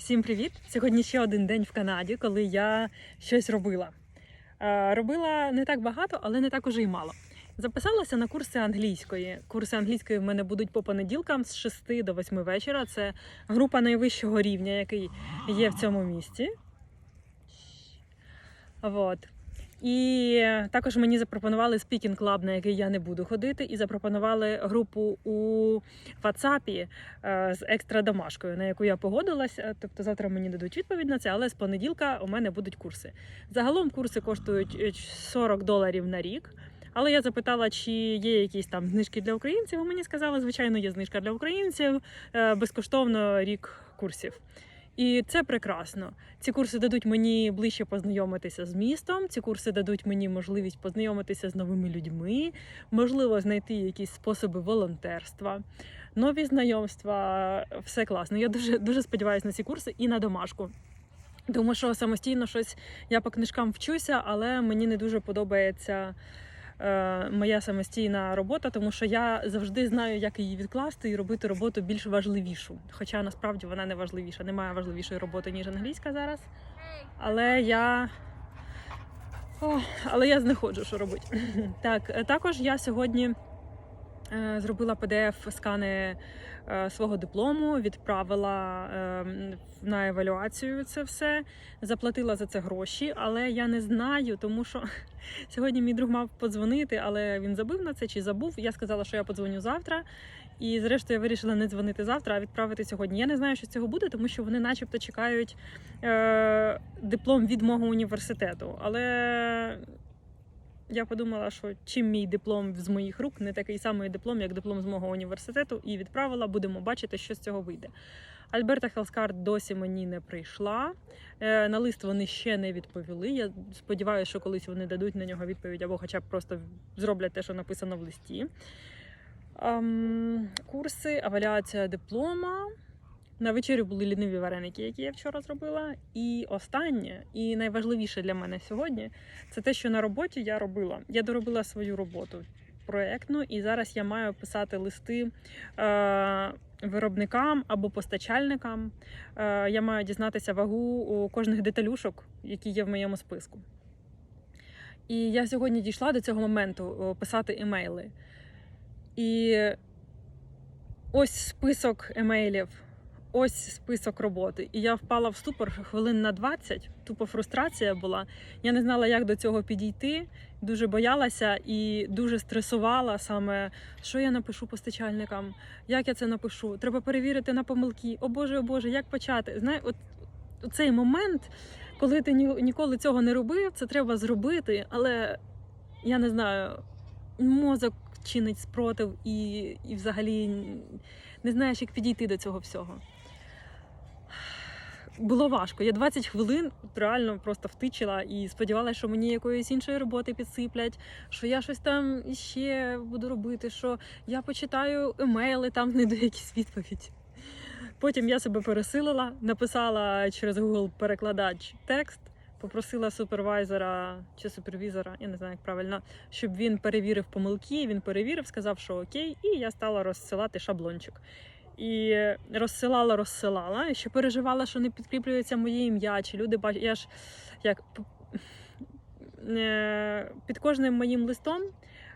Всім привіт! Сьогодні ще один день в Канаді, коли я щось робила. Е, Робила не так багато, але не так уже й мало. Записалася на курси англійської. Курси англійської в мене будуть по понеділкам з 6 до 8 вечора. Це група найвищого рівня, який є в цьому місті. Вот. І також мені запропонували спікінг клаб, на який я не буду ходити, і запропонували групу у WhatsApp е, з екстра домашкою, на яку я погодилася. Тобто завтра мені дадуть відповідь на це, але з понеділка у мене будуть курси. Загалом курси коштують е, 40 доларів на рік. Але я запитала, чи є якісь там знижки для українців. Мені сказали, звичайно, є знижка для українців, е, безкоштовно рік курсів. І це прекрасно. Ці курси дадуть мені ближче познайомитися з містом. Ці курси дадуть мені можливість познайомитися з новими людьми, можливо, знайти якісь способи волонтерства, нові знайомства. Все класно. Я дуже дуже сподіваюся на ці курси і на домашку. Тому що самостійно щось я по книжкам вчуся, але мені не дуже подобається моя самостійна робота, тому що я завжди знаю, як її відкласти і робити роботу більш важливішу. Хоча насправді вона не важливіша. Немає важливішої роботи, ніж англійська зараз. Але я. О, але я знаходжу, що робити. Так, е, також я сьогодні е, зробила PDF-скани е, свого диплому, відправила е, на евалюацію це все, заплатила за це гроші, але я не знаю, тому що сьогодні мій друг мав подзвонити, але він забив на це чи забув. Я сказала, що я подзвоню завтра. І зрештою я вирішила не дзвонити завтра, а відправити сьогодні. Я не знаю, що цього буде, тому що вони, начебто, чекають е, диплом від мого університету. Але я подумала, що чим мій диплом з моїх рук не такий самий диплом, як диплом з мого університету, і відправила. Будемо бачити, що з цього вийде. Альберта Хелскарт досі мені не прийшла. Е, На лист вони ще не відповіли. Я сподіваюся, що колись вони дадуть на нього відповідь або хоча б просто зроблять те, що написано в листі. Ем, Курси, аваліація диплома. На вечерю були ліниві вареники, які я вчора зробила. І останнє, і найважливіше для мене сьогодні, це те, що на роботі я робила. Я доробила свою роботу проєктну, і зараз я маю писати листи е, виробникам або постачальникам. Е, я маю дізнатися вагу у кожних деталюшок, які є в моєму списку. І я сьогодні дійшла до цього моменту писати емейли. І ось список емейлів, ось список роботи. І я впала в ступор хвилин на 20, тупо фрустрація була. Я не знала, як до цього підійти. Дуже боялася і дуже стресувала саме, що я напишу постачальникам, як я це напишу. Треба перевірити на помилки. О Боже, о Боже, як почати? Знає, от цей момент, коли ти ні- ніколи цього не робив, це треба зробити, але я не знаю, мозок чинить спротив і, і взагалі не знаєш, як підійти до цього всього. Було важко. Я 20 хвилин реально просто втичила і сподівалася, що мені якоїсь іншої роботи підсиплять, що я щось там іще буду робити, що я почитаю емейли, там знайду якісь відповіді. Потім я себе пересилила, написала через Google перекладач текст, попросила супервайзера чи супервізора, я не знаю, як правильно, щоб він перевірив помилки. Він перевірив, сказав, що окей, і я стала розсилати шаблончик. І розсилала, розсилала, і ще переживала, що не підкріплюється моє ім'я, чи люди бачать. Я ж як е, під кожним моїм листом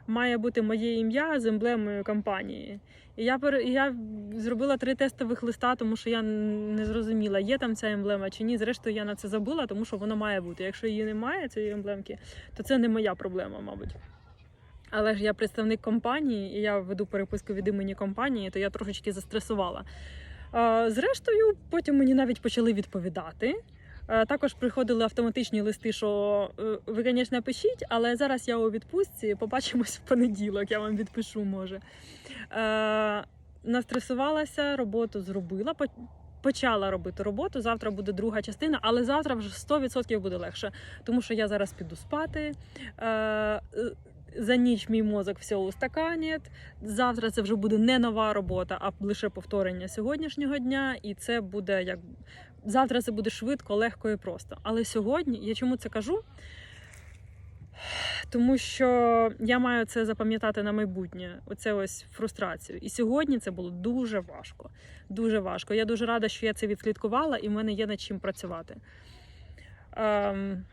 має бути моє ім'я з емблемою компанії. І я і я зробила три тестових листа, тому що я не зрозуміла, є там ця емблема чи ні. Зрештою, я на це забула, тому що вона має бути. Якщо її немає, цієї емблемки, то це не моя проблема, мабуть. Але ж я представник компанії, і я веду переписку від імені компанії, то я трошечки застресувала. Е, Зрештою, потім мені навіть почали відповідати. Е, Також приходили автоматичні листи, що е, ви, звісно, пишіть, але зараз я у відпустці, побачимось в понеділок, я вам відпишу, може. Е, Настресувалася, роботу зробила. Почала робити роботу. Завтра буде друга частина, але завтра вже 100% буде легше, тому що я зараз піду спати. За ніч мій мозок все устаканить. Завтра це вже буде не нова робота, а лише повторення сьогоднішнього дня. І це буде як завтра це буде швидко, легко і просто. Але сьогодні я чому це кажу? Тому що я маю це запам'ятати на майбутнє, оце ось фрустрацію. І сьогодні це було дуже важко. Дуже важко. Я дуже рада, що я це відслідкувала, і в мене є над чим працювати. Ем,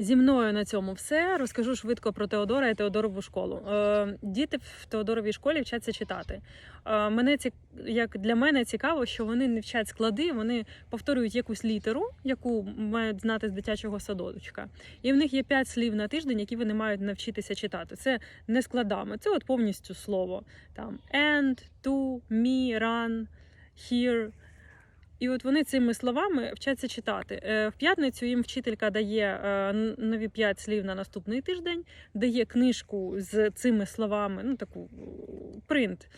Зі мною на цьому все. Розкажу швидко про Теодора і Теодорову школу. Е, діти в Теодоровій школі вчаться читати. Е, мене ці, як для мене цікаво, що вони не вчать склади, вони повторюють якусь літеру, яку мають знати з дитячого садочка. І в них є п'ять слів на тиждень, які вони мають навчитися читати. Це не складами, це от повністю слово. Там and, to, me, run, here. І от вони цими словами вчаться читати. Е, В п'ятницю їм вчителька дає е, нові п'ять слів на наступний тиждень, дає книжку з цими словами, ну таку е, принт,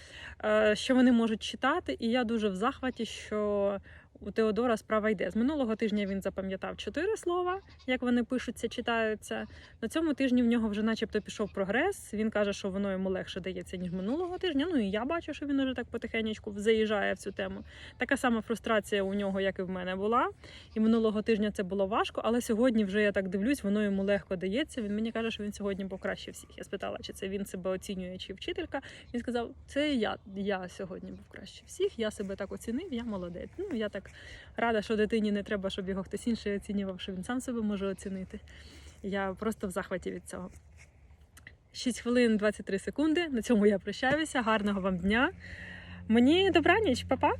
що вони можуть читати. І я дуже в захваті, що у Теодора справа йде. З минулого тижня він запам'ятав чотири слова, як вони пишуться, читаються. На цьому тижні в нього вже, начебто, пішов прогрес. Він каже, що воно йому легше дається ніж минулого тижня. Ну і я бачу, що він уже так потихеньку заїжджає в цю тему. Така сама фрустрація у нього, як і в мене була. І минулого тижня це було важко, але сьогодні вже я так дивлюсь, воно йому легко дається. Він мені каже, що він сьогодні був краще всіх. Я спитала, чи це він себе оцінює, чи вчителька. Він сказав, це я. Я сьогодні був краще всіх. Я себе так оцінив, я молодець. Ну я так рада, що дитині не треба, щоб його хтось інший оцінював, що він сам себе може оцінити. Я просто в захваті від цього. 6 хвилин 23 секунди. На цьому я прощаюся. Гарного вам дня. Мені добраніч, па-па!